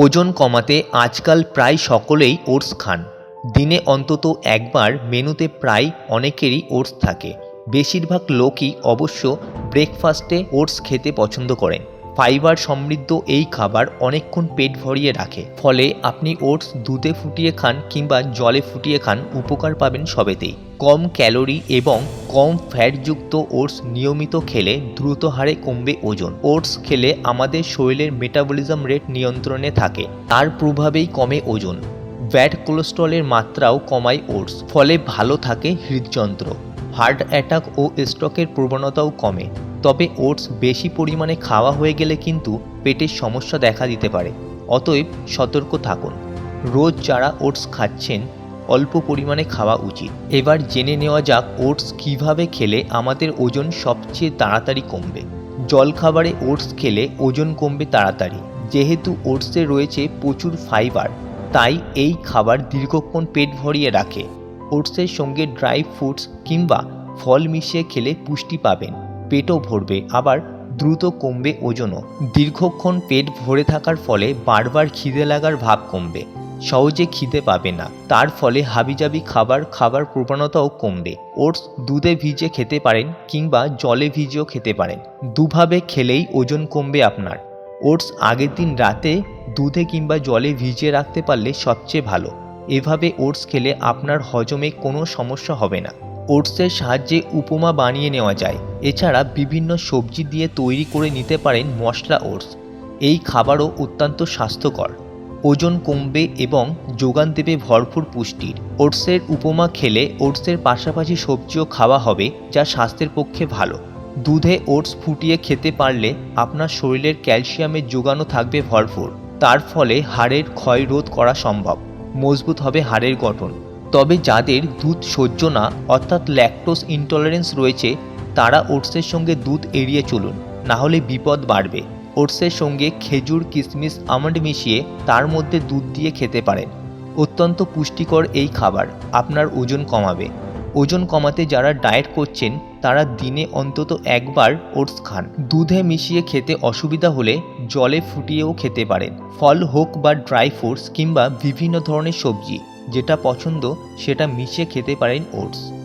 ওজন কমাতে আজকাল প্রায় সকলেই ওটস খান। দিনে অন্তত একবার মেনুতে প্রায় অনেকেরই ওটস থাকে। বেশিরভাগ লোকই অবশ্য ব্রেকফাস্টে ওটস খেতে পছন্দ করেন। ফাইবার সমৃদ্ধ এই খাবার অনেকক্ষণ পেট ভরিয়ে রাখে। ফলে আপনি ওটস দুধে ফুটিয়ে খান কিংবা জলে ফুটিয়ে খান উপকার পাবেন সবেতেই। কম ক্যালোরি এবং কম ফ্যাটযুক্ত ওটস নিয়মিত খেলে দ্রুত হারে কমবে ওজন। ওটস খেলে আমাদের শরীরের মেটাবলিজম রেট নিয়ন্ত্রণে থাকে। তার প্রভাবেই কমে ওজন। ব্যাড কোলেস্ট্রলের মাত্রাও কমায় ওটস। ফলে ভালো থাকে হৃদযন্ত্র। হার্ট অ্যাটাক ও স্ট্রোকের প্রবণতাও কমে। তবে ওটস বেশি পরিমাণে খাওয়া হয়ে গেলে কিন্তু পেটের সমস্যা দেখা দিতে পারে। অতএব সতর্ক থাকুন। রোজ যারা ওটস খাচ্ছেন, অল্প পরিমাণে খাওয়া উচিত। এবার জেনে নেওয়া যাক ওটস কীভাবে খেলে আমাদের ওজন সবচেয়ে তাড়াতাড়ি কমবে। জলখাবারে ওটস খেলে ওজন কমবে তাড়াতাড়ি। যেহেতু ওটসে রয়েছে প্রচুর ফাইবার, তাই এই খাবার দীর্ঘক্ষণ পেট ভরিয়ে রাখে। ওটসের সঙ্গে ড্রাই ফ্রুটস কিংবা ফল মিশিয়ে খেলে পুষ্টি পাবেন। পেটও ভরবে, আবার দ্রুত কমবে ওজনও। দীর্ঘক্ষণ পেট ভরে থাকার ফলে বারবার খিদে লাগার ভাব কমবে। সহজে খিদে পাবে না। তার ফলে হাবিজাবি খাবার খাবার প্রবণতাও কমবে। ওটস দুধে ভিজে খেতে পারেন কিংবা জলে ভিজেও খেতে পারেন। দুভাবে খেলেই ওজন কমবে আপনার। ওটস আগের দিন রাতে দুধে কিংবা জলে ভিজিয়ে রাখতে পারলে সবচেয়ে ভালো। এভাবে ওটস খেলে আপনার হজমে কোনো সমস্যা হবে না। ওটসের সাহায্যে উপমা বানিয়ে নেওয়া যায়। এছাড়া বিভিন্ন সবজি দিয়ে তৈরি করে নিতে পারেন মশলা ওটস। এই খাবারও অত্যন্ত স্বাস্থ্যকর। ওজন কমবে এবং যোগান দেবে ভরপুর পুষ্টির। ওটসের উপমা খেলে ওটসের পাশাপাশি সবজিও খাওয়া হবে, যা স্বাস্থ্যের পক্ষে ভালো। দুধে ওটস ফুটিয়ে খেতে পারলে আপনার শরীরের ক্যালসিয়ামের যোগানও থাকবে ভরপুর। তার ফলে হাড়ের ক্ষয় রোধ করা সম্ভব। মজবুত হবে হাড়ের গঠন। তবে যাদের দুধ সহ্য না, অর্থাৎ ল্যাকটোস ইনটলারেন্স রয়েছে, তারা ওটসের সঙ্গে দুধ এড়িয়ে চলুন, না হলে বিপদ বাড়বে। ওটসের সঙ্গে খেজুর কিশমিশ আমন্ড মিশিয়ে তার মধ্যে দুধ দিয়ে খেতে পারেন। অত্যন্ত পুষ্টিকর এই খাবার, আপনার ওজন কমাবে। ওজন কমাতে যারা ডায়েট করছেন, তারা দিনে অন্তত একবার ওটস খান। দুধে মিশিয়ে খেতে অসুবিধা হলে জলে ফুটিয়েও খেতে পারেন। ফল হোক বা ড্রাই ফ্রুটস কিংবা বিভিন্ন ধরনের সবজি। যেটা পছন্দ সেটা মিশিয়ে খেতে পারেন ওটস।